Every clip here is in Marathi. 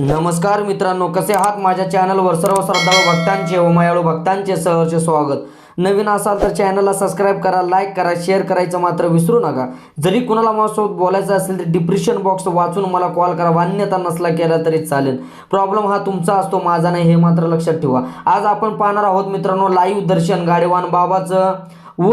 नमस्कार मित्रांनो कसे आहात? माझ्या चॅनलवर सर्व श्रद्धाळू भक्तांचे व मायाळू भक्तांचे सहर्ष स्वागत. नवीन असाल तर चॅनलला सबस्क्राईब करा लाईक करा शेअर करायचं मात्र विसरू नका. जरी कुणाला माझ्यासोबत बोलायचं असेल तर डिप्रेशन बॉक्स वाचून मला कॉल करा. मान्यता नसला केला तरी चालेल. प्रॉब्लेम हा तुमचा असतो माझा नाही हे मात्र लक्षात ठेवा. आज आपण पाहणार आहोत मित्रांनो लाईव्ह दर्शन गाडेवान बाबाचं व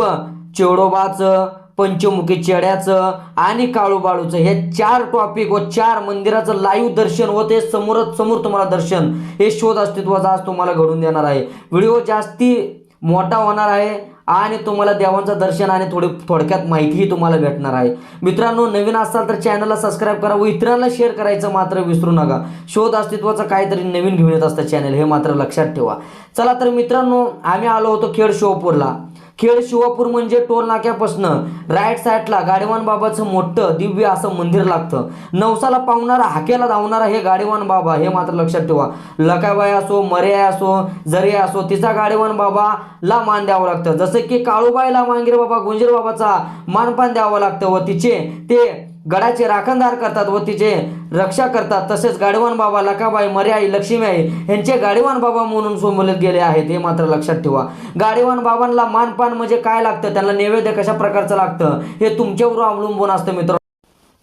चेडोबाचं पंचमुखी चेड्याचं आणि काळूबाळूचं. हे चार टॉपिक व चार मंदिराचं लाईव्ह दर्शन व ते समोरच समोर तुम्हाला दर्शन. हे शोध अस्तित्वाचा आज तुम्हाला घडून देणार आहे. व्हिडिओ जास्ती मोठा होणार आहे आणि तुम्हाला देवांचं दर्शन आणि थोडी थोडक्यात माहितीही तुम्हाला भेटणार आहे. मित्रांनो नवीन असाल तर चॅनलला सबस्क्राईब करा व इतरांना शेअर करायचं मात्र विसरू नका. शोध अस्तित्वाचं काहीतरी नवीन घेऊन येत असतं चॅनल हे मात्र लक्षात ठेवा. चला तर मित्रांनो आम्ही आलो होतो खेड शोपूरला खेळ शिवापूर म्हणजे टोल नाक्यापासनं. राईट साईडला गाडीवान बाबाचं मोठं दिव्य असं मंदिर लागतं. नवसाला पावणारा हाकेला धावणारा हे गाडीवान बाबा हे मात्र लक्षात ठेवा. लकाबाई असो मर्याय असो जरी असो तिचा गाडीवान बाबाला मान द्यावं लागतं. जसं की काळूबाईला मांगीर बाबा गुंजीर बाबाचा मानपान द्यावं लागतं व तिचे ते गडाचे राखणदार करतात व तिचे रक्षा करतात. तसेच गाडीवान बाबा लकाबाई मर्याई लक्ष्मीबाई यांचे गाडीवान बाबा म्हणून संबोधित गेले आहेत. हे मात्र लक्षात ठेवा. गाडीवान बाबांना मानपान म्हणजे काय लागतं? त्यांना नैवेद्य कशा प्रकारचं लागतं? हे तुमच्यावर अवलंबून असतं मित्र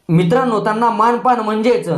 मित्रांनो त्यांना मानपान म्हणजेच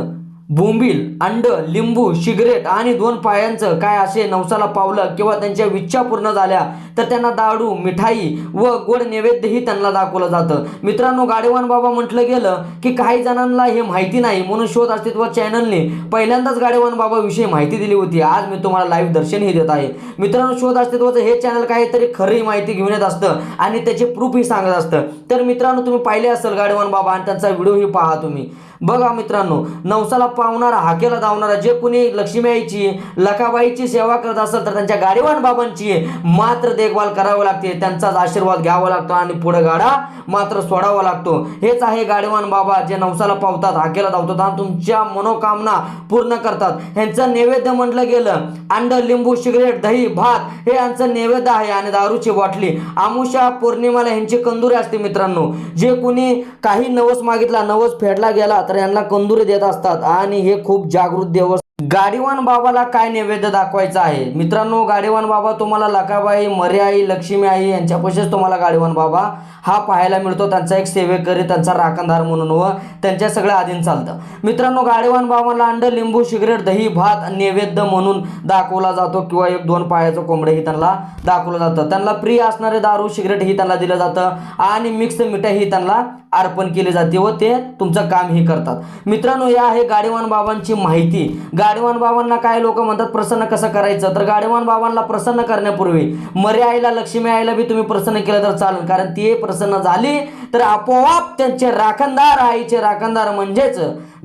बोंबील अंड लिंबू सिगरेट आणि दोन पायांचं काय असे नवसाला पावलं किंवा त्यांच्या इच्छा पूर्ण झाल्या तर त्यांना दाडू मिठाई व गोड नैवेद्यही त्यांना दाखवलं जातं. मित्रांनो गाडीवान बाबा म्हटलं गेलं की काही जणांना हे माहिती नाही म्हणून शोध अस्तित्व चॅनलने पहिल्यांदाच गाडीवान बाबाविषयी माहिती दिली होती. आज मी तुम्हाला लाईव्ह दर्शनही देत आहे. मित्रांनो शोध अस्तित्वाचं हे चॅनल काहीतरी खरी माहिती घेऊन येत असतं आणि त्याचे प्रूफही सांगत असतं. तर मित्रांनो तुम्ही पाहिले असेल गाडीवान बाबा आणि त्यांचा व्हिडिओही पहा तुम्ही. बघा मित्रांनो नवसाला पावणारा हाकेला धावणारा जे कुणी लक्ष्मीआईची लकाबाईची सेवा करत असेल तर त्यांच्या गाडीवान बाबांची मात्र देखभाल करावी लागते. त्यांचाच आशीर्वाद घ्यावा लागतो आणि पुढे गाडा मात्र सोडावा लागतो. हेच आहे गाडीवान बाबा जे नवसाला पावतात हाकेला धावतात आणि तुमच्या मनोकामना पूर्ण करतात. ह्यांचं नैवेद्य म्हटलं गेलं अंड लिंबू सिगरेट दही भात हे यांचं नैवेद्य आहे आणि दारूची बाटली. आमुषा पौर्णिमाला ह्यांची कंदुरी असते मित्रांनो. जे कुणी काही नवस मागितला नवस फेडला गेला तर यांना कंदुरे देत असतात आणि हे खूप जागृत देवस्थ गाडीवान बाबाला काय नैवेद्य दाखवायचं आहे? मित्रांनो गाडीवान बाबा तुम्हाला लकाबाई मर्याई लक्ष्मी आई यांच्यापाशीच तुम्हाला गाडीवान बाबा हा पाहायला मिळतो. त्यांचा एक सेवेकरी त्यांचा राखणदार म्हणून व त्यांच्या सगळ्या आधीन चालतं. मित्रांनो गाडीवान बाबाला अंड लिंबू सिगरेट दही भात नैवेद्य म्हणून दाखवला जातो किंवा एक दोन पायाचं कोंबडंही त्यांना दाखवलं जातं. त्यांना प्रिय असणारे दारू सिगरेट ही त्यांना दिलं जातं आणि मिक्स मिठाई ही त्यांना अर्पण केली जाते व ते तुमचं कामही करतात. मित्रांनो या आहे गाडीवान बाबांची माहिती. गाडीवान बाबांना काय लोक म्हणतात प्रसन्न कसं करायचं? तर गाडीवान बाबांना प्रसन्न करण्यापूर्वी मर्या आईला लक्ष्मी आईला बी तुम्ही प्रसन्न केलं तर चालेल. कारण ती प्रसन्न झाली तर आपोआप त्यांचे राखणदार आईचे राखणदार म्हणजेच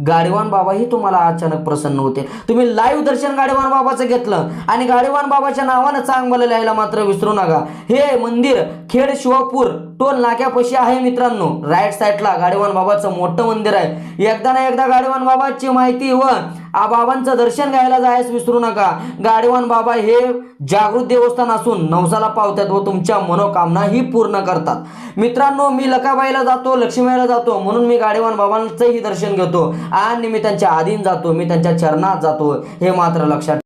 गाडीवान बाबाही तुम्हाला अचानक प्रसन्न होते तुम्ही लाईव्ह दर्शन गाडीवान बाबाचं घेतलं आणि गाडीवान बाबाच्या नावानं चांगलं लिहायला मात्र विसरू नका. हे मंदिर खेड शिवापूर टोल नाक्यापाशी आहे मित्रांनो. राईट साईडला गाडीवान बाबाचं मोठं मंदिर आहे. एकदा ना एकदा गाडीवान बाबाची माहिती व बाबांचं दर्शन घ्यायला जायस विसरू नका. गाडीवान बाबा हे जागृत देवस्थान असून नवसाला पावतात व तुमच्या मनोकामनाही पूर्ण करतात. मित्रांनो मी लकाबाईला जातो लक्ष्मीबाईला जातो म्हणून मी गाडीवान बाबांचंही दर्शन घेतो. आणि मी त्यांच्या आधीन जातो मी त्यांच्या चरणात जातो. हे मात्र लक्षात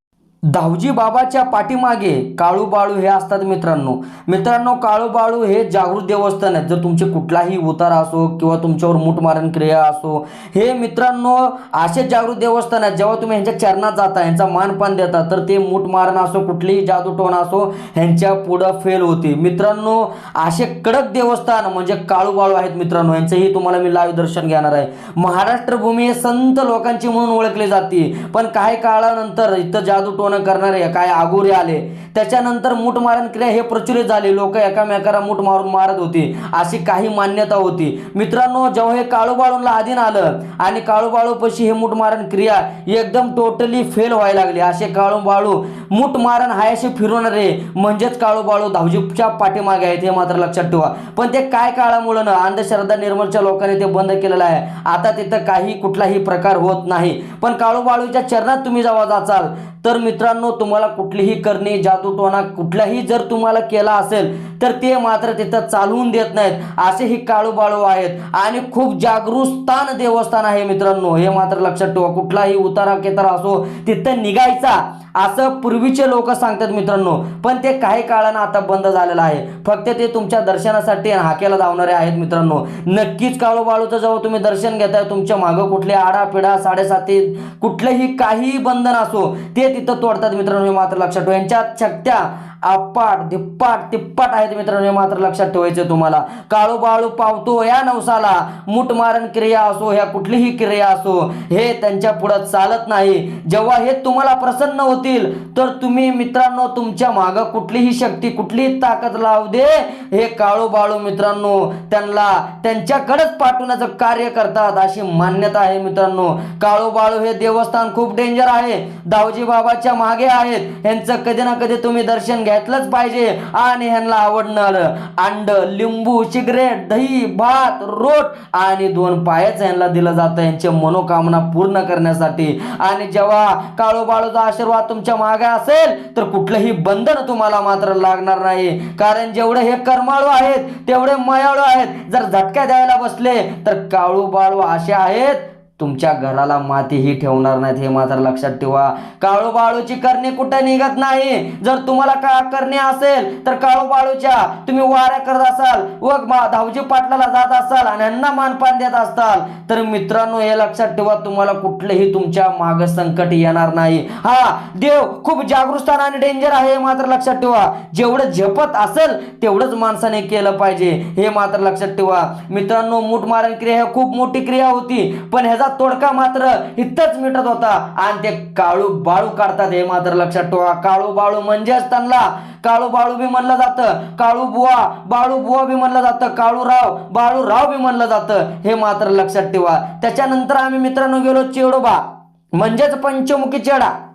धावजी बाबाच्या पाठीमागे काळूबाळू हे असतात मित्रांनो. मित्रांनो काळूबाळू हे जागृत देवस्थान आहेत. जर तुमचे कुठलाही उतार असो किंवा तुमच्यावर मुठमारण क्रिया असो हे मित्रांनो असे जागृत देवस्थान आहेत. जेव्हा तुम्ही ह्यांच्या चरणात जाता ह्यांचा मानपान देता तर ते मुठमारण असो कुठलीही जादूटोण असो ह्यांच्या पुढं फेल होते मित्रांनो असे कडक देवस्थान म्हणजे काळूबाळू आहेत मित्रांनो. यांचंही तुम्हाला मी लाईव्ह दर्शन घेणार आहे. महाराष्ट्र भूमी हे संत लोकांची म्हणून ओळखली जाते. पण काही काळानंतर इथं जादूटोण करणारे काय आगोरे आले. त्याच्यानंतर मूठमारण क्रिया हे प्रचलित झाले. लोक एकामेकाला मूठ मारून मारत होती. अशी काही मान्यता होती. मित्रांनो जेव्हा हे काळूबाळूंना अधीन आलं आणि काळूबाळूपाशी हे मूठमारण क्रिया एकदम टोटली फेल व्हायला लागली. असे काळूबाळू मूठमारण मारण हायशी फिरवणारे म्हणजेच काळूबाळू धावजीच्या पाठीमागे आहेत हे मात्र लक्षात ठेवा. पण ते काय काळामुळं ना अंधश्रद्धा निर्मलच्या लोकांनी ते बंद केलेलं आहे. आता तिथं काही कुठलाही प्रकार होत नाही. पण काळूबाळूच्या चरणात तुम्ही जेव्हा जाचाल तर मित्र मित्रांनो तुम्हाला कुठलीही करणी जादूटोणा कुठलाही जर तुम्हाला केला असेल तर ते मात्र तिथं चालवून देत नाहीत. असे ही काळूबाळू आहेत. आणि खूप जागृत स्थान देवस्थान आहे मित्रांनो. हे मात्र लक्षात ठेवा. कुठलाही उतारा केतारा असो तिथं निघायचा. असं पूर्वीचे लोक सांगतात मित्रांनो पण ते काही काळानं आता बंद झालेलं आहे. फक्त ते तुमच्या दर्शनासाठी हाकेला धावणारे आहेत मित्रांनो. नक्कीच काळूबाळूचं जेव्हा तुम्ही दर्शन घेताय तुमच्या मागं कुठले आडापिडा साडेसाती कुठलंही काही बंधन असो ते तिथं तोडतात मित्रांनो हे मात्र लक्षात ठेवा. यांच्या शक्त्या अप्पाट धिप्पाट तिप्पाट आहेत मित्रांनो मात्र लक्षात ठेवायचं तुम्हाला. काळू बाळू पावतो या नवसाला. मुठमारण क्रिया असो ह्या कुठलीही क्रिया असो हे त्यांच्या पुढं चालत नाही. जेव्हा हे तुम्हाला प्रसन्न होतील तर तुम्ही मित्रांनो तुमच्या मागं कुठलीही शक्ती कुठलीही ताकद लावू दे. हे काळू बाळू मित्रांनो त्यांना त्यांच्याकडेच पाठवण्याचं कार्य करतात अशी मान्यता आहे मित्रांनो. काळू बाळू हे देवस्थान खूप डेंजर आहे. दावजी बाबाच्या मागे आहेत. यांचं कधी ना कधी तुम्ही दर्शन घ्या घेतलंच पाहिजे. आणि ह्यांना आवडणार अंड लिंबू सिगरेट दही भात रोट आणि दोन पायच यांना दिलं जातं. यांचे मनोकामना पूर्ण करण्यासाठी. आणि जेव्हा काळोबाळूचा आशीर्वाद तुमच्या मागे असेल तर कुठलंही बंधन तुम्हाला मात्र लागणार नाही. कारण जेवढे हे कर्माळू आहेत तेवढे मयाळू आहेत. जर झटक्या द्यायला बसले तर काळू बाळू असे आहेत तुमच्या घराला मातीही ठेवणार नाहीत हे मात्र लक्षात ठेवा. काळूबाळूची करणे कुठे निघत नाही? जर तुम्हाला का करणे असेल तर काळूबाळूच्या तुम्ही वाऱ्या करत असाल व धावजी पाटलाला जात असाल आणि यांना मानपान देत असाल तर मित्रांनो हे लक्षात ठेवा तुम्हाला कुठलंही तुमच्या माग संकट येणार नाही. हा देव खूप जागृतस्थान आणि डेंजर आहे हे मात्र लक्षात ठेवा. जेवढं झेपत असेल तेवढंच माणसाने केलं पाहिजे. हे मात्र लक्षात ठेवा. मित्रांनो मूठ मारण क्रिया ही खूप मोठी क्रिया होती पण ह्याचा तोडका मात्र इथंच मिटत होता. आणि ते काळू बाळू काढतात हे मात्र लक्षात ठेवा. काळू बाळू म्हणजेच त्यांना. काळू बाळू बी म्हणलं जातं. काळू बुवा बाळू बुवा बी म्हणलं जातं. काळूराव बाळूराव बी म्हणलं जातं. हे मात्र लक्षात ठेवा. त्याच्यानंतर आम्ही मित्रांनो गेलो चेडोबा. म्हणजेच पंचमुखी चेडा.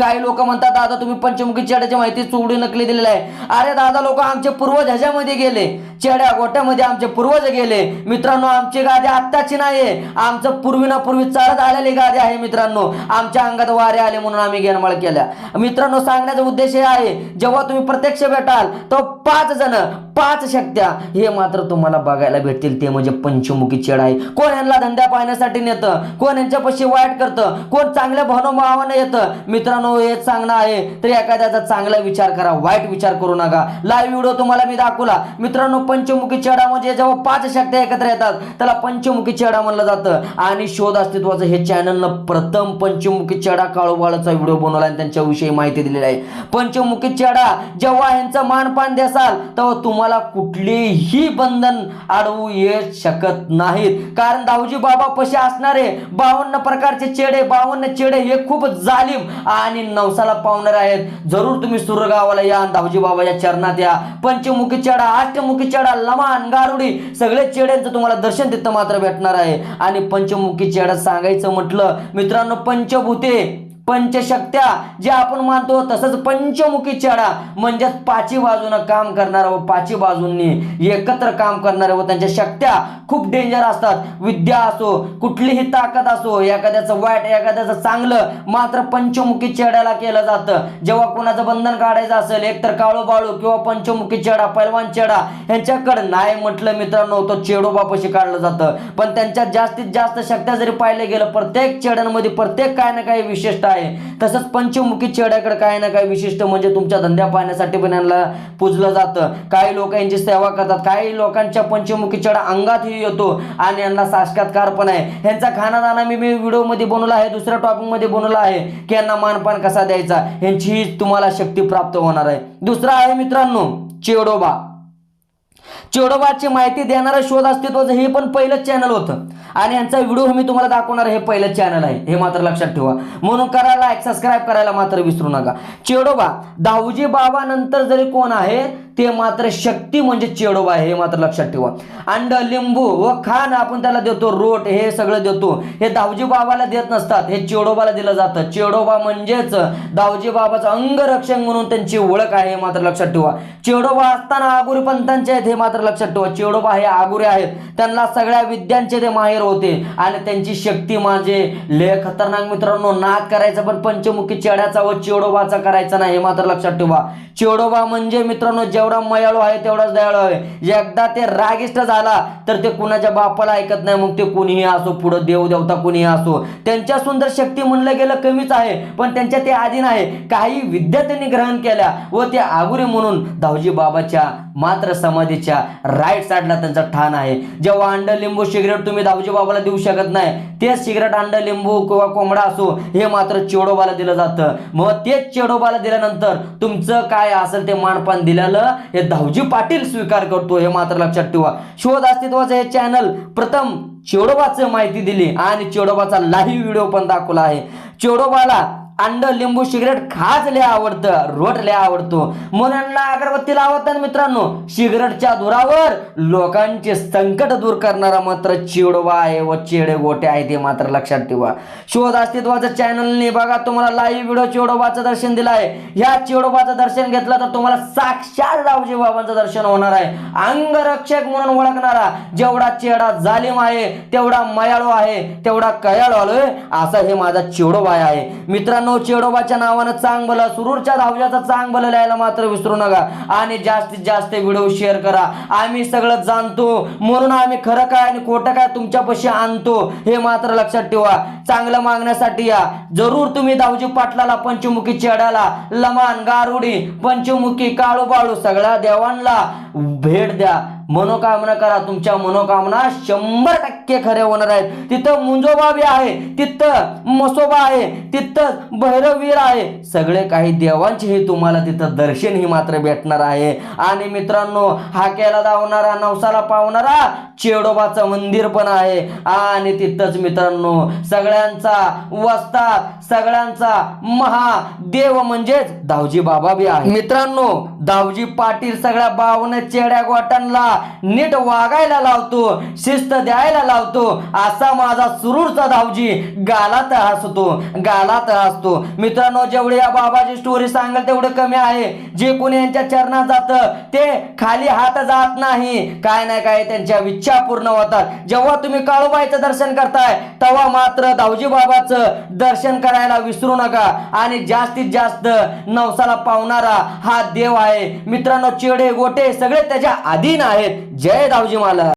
काही लोक म्हणतात दादा तुम्ही पंचमुखी चेड्याची माहिती चोडी नकली दिलेली आहे. अरे दादा लोक आमचे पूर्वज ह्याच्यामध्ये गेले. चेड्या गोट्यामध्ये आमचे पूर्वज गेले. मित्रांनो आमची गादी आत्ताची नाहीये. आमचं पूर्वी पूर्वी चालत आलेली गादी आहे मित्रांनो. आमच्या अंगात वारे आले म्हणून आम्ही गेनमाळ केल्या. मित्रांनो सांगण्याचा उद्देश हे आहे जेव्हा तुम्ही प्रत्यक्ष भेटाल तो पाच जण पाच शक्त्या हे मात्र तुम्हाला बघायला भेटतील. ते म्हणजे पंचमुखी चेड आहे. कोण यांना धंदा पाहण्यासाठी नेतं? कोण यांच्यापाशी वाईट करतं? कोण चांगल्या भावनाभावाने येतं? मित्रांनो हे सांगणं आहे. तर एखाद्याचा चांगला विचार करा. वाईट विचार करू नका. लाईव्ह व्हिडिओ तुम्हाला मी दाखवला. मित्रांनो पंचमुखी चेडा म्हणजे जेव्हा पाच शक्त्या एकत्र येतात त्याला पंचमुखी चेडा म्हणलं जातं. आणि शोध अस्तित्वाचं हे चॅनलनं प्रथम पंचमुखी चेडा काळूबाळाचा व्हिडिओ बनवला आणि त्यांच्याविषयी माहिती दिलेली आहे. पंचमुखी चेडा जेव्हा यांचं मानपान देसाल तेव्हा तुम्हाला कुठलेही बंधन अडवू येत शकत नाहीत. कारण दाऊजी बाबा पशी असणारे बावन्न प्रकारचे चेडे बावन्न चेडे हे खूप जालिम आणि नवसाला पावणारे आहेत. जरूर तुम्ही सुरगावाला या दाऊजी बाबाच्या चरणात या. पंचमुखी चेडा अष्टमुखी चेडा लमान गारुडी सगळे चेड्यांचं तुम्हाला दर्शन तिथं मात्र भेटणार आहे. आणि पंचमुखी चेडा सांगायचं म्हटलं मित्रांनो पंचभूते पंचशक्त्या जे आपण मानतो तसंच पंचमुखी चेडा म्हणजेच पाची बाजूनं काम करणारा व पाची बाजूंनी एकत्र काम करणारे व त्यांच्या शक्त्या खूप डेंजर असतात. विद्या असो कुठलीही ताकद असो एखाद्याचं वाईट एखाद्याचं चांगलं मात्र पंचमुखी चेड्याला केलं जातं. जेव्हा कोणाचं बंधन काढायचं असेल एकतर काळू बाळू किंवा पंचमुखी चेडा पैलवान चेडा यांच्याकडे नाही म्हटलं मित्रांनो तो चेडोबापाशी काढलं जातं. पण त्यांच्यात जास्तीत जास्त शक्त्या जरी पाहिलं गेलं प्रत्येक चेड्यांमध्ये प्रत्येक काय ना काही विशिष्ट आहे. तसंच पंचमुखी चेड्याकडे काय ना काय विशिष्ट म्हणजे तुमच्या धंद्या पाहण्यासाठी पण यांना पूजलं जातं. काही लोक यांची सेवा करतात. काही लोकांच्या पंचमुखी चेडा अंगातही येतो आणि यांना साक्षात्कार पण आहे. यांचा खानादाना मी मी व्हिडिओमध्ये बनवला आहे. दुसऱ्या टॉपिकमध्ये बनवला आहे की यांना मानपान कसा द्यायचा? यांचीही तुम्हाला शक्ती प्राप्त होणार आहे. दुसरा आहे मित्रांनो चेडोबा. चेडोबाची माहिती देणारं शोध अस्तित्वाचं हे पण पहिलंच चॅनल होतं. आणि यांचा व्हिडिओ मी तुम्हाला दाखवणार हे पहिलं चॅनल आहे. हे मात्र लक्षात ठेवा. म्हणून करा लाईक सबस्क्राईब करायला मात्र विसरू नका. चेडोबा दाऊजी बाबा नंतर जरी कोण आहे ते मात्र शक्ती म्हणजे चेडोबा आहे हे मात्र लक्षात ठेवा. अंड लिंबू व खान आपण त्याला देतो रोट हे सगळं देतो. हे दावजी बाबाला देत नसतात हे चेडोबाला दिलं जातं. चेडोबा म्हणजेच दावजी बाबाचं अंगरक्षक म्हणून त्यांची ओळख आहे हे मात्र लक्षात ठेवा. चेडोबा असताना आगुरी पंतांचे आहेत हे मात्र लक्षात ठेवा चेडोबा हे आगुरे आहेत. त्यांना सगळ्या विद्यांचे ते माहेर होते. आणि त्यांची शक्ती माझे लय खतरनाक मित्रांनो नाद करायचा पण पंचमुखी चेड्याचा व चेडोबाचा करायचा नाही हे मात्र लक्षात ठेवा. चेडोबा म्हणजे मित्रांनो जेवढा मयाळू आहे तेवढाच दयाळू आहे. एकदा ते रागिष्ट झाला तर ते कुणाच्या बापाला ऐकत नाही. मग ते कुणीही असो पुढं देव देवता कुणीही असो. त्यांच्या सुंदर शक्ती म्हणलं गेलं कमीच आहे पण त्यांच्या ते आधीन आहे. काही विद्या त्यांनी ग्रहण केल्या व ते आगुरे म्हणून धावजी बाबाच्या मात्र समाधीच्या राईट साईडला त्यांचा ठाण आहे. जेव्हा अंड लिंबू सिगरेट तुम्ही धावजी बाबाला देऊ शकत नाही तेच सिगरेट अंड लिंबू किंवा कोंबडा असो हे मात्र चेडोबाला दिलं जातं. मग तेच चेडोबाला दिल्यानंतर तुमचं काय असेल ते मानपान दिलेलं हे धावजी पाटील स्वीकार करतो हे मात्र लक्षात ठेवा. शोध अस्तित्वाचं हे चॅनल प्रथम चेडोबाचं माहिती दिली आणि चेडोबाचा लाईव्ह व्हिडिओ पण दाखवला आहे. चेडोबाला अंड लिंबू सिगरेट खाच लय आवडतं रोट लय आवडतो. मुलांना अगरबत्ती लावतात मित्रांनो सिगरेटच्या धुरावर लोकांचे संकट दूर करणारा मात्र चिडवा आहे व चेडे गोटे आहे ते मात्र लक्षात ठेवा. शोध अस्तित्वाचं चॅनलने बघा तुम्हाला लाईव्ह व्हिडिओ चिडोबाचं दर्शन दिलं आहे ह्या चिडोबाचं दर्शन घेतलं तर तुम्हाला साक्षात रावजी बाबांचं दर्शन होणार आहे. अंगरक्षक म्हणून ओळखणारा जेवढा चेडा जालिम आहे तेवढा मयाळू आहे तेवढा कयाळू आलोय असा हे माझा चिडोबा आहे. मित्रांनो चेडोबाच्या नावानं चांग भलं सुरूरच्या धावजाचा चांग भलं लिहायला मात्र विसरू नका. आणि जास्तीत जास्त व्हिडिओ शेअर करा. आम्ही सगळं जाणतो. म्हणून आम्ही खरं काय आणि खोटं काय तुमच्यापाशी आणतो हे मात्र लक्षात ठेवा. चांगलं मागण्यासाठी या. जरूर तुम्ही दावजी पाटलाला पंचमुखी चेडाला लमान गारुडी पंचमुखी काळू बाळू सगळ्या देवांना भेट द्या. मनोकामना करा. तुमच्या मनोकामना शंभर टक्के खरे होणार आहेत. तिथं मुंजोबा बी आहे तिथं मसोबा आहे तिथं भैरववीर आहे. सगळे काही देवांचे हे तुम्हाला तिथं दर्शन ही मात्र भेटणार आहे. आणि मित्रांनो हाक्याला धावणारा नवसाला पावणारा चेडोबाचं मंदिर पण आहे. आणि तिथंच मित्रांनो सगळ्यांचा वस्तात सगळ्यांचा महादेव म्हणजेच दावजी बाबा बी आहे. मित्रांनो दावजी पाटील सगळ्या बावन चेड्या गोटांना नीट वागायला लावतो शिस्त द्यायला लावतो असा माझा सुरूरचा दावजी गालात हसतो गालात हसतो. मित्रांनो जेवढे या बाबाची स्टोरी सांगेल तेवढे कमी आहे. जे कोणी यांच्या चरणात जात ते खाली हात जात नाही. काय नाही काय त्यांच्या इच्छा पूर्ण होतात. जेव्हा तुम्ही काळूबाईचं दर्शन करताय तेव्हा मात्र दावजी बाबाचं दर्शन करायला विसरू नका. आणि जास्तीत जास्त नवसाला पावणारा हा देव आहे. मित्रांनो चेडे गोटे सगळे त्याच्या अधीन आहेत. जय दावजी माला.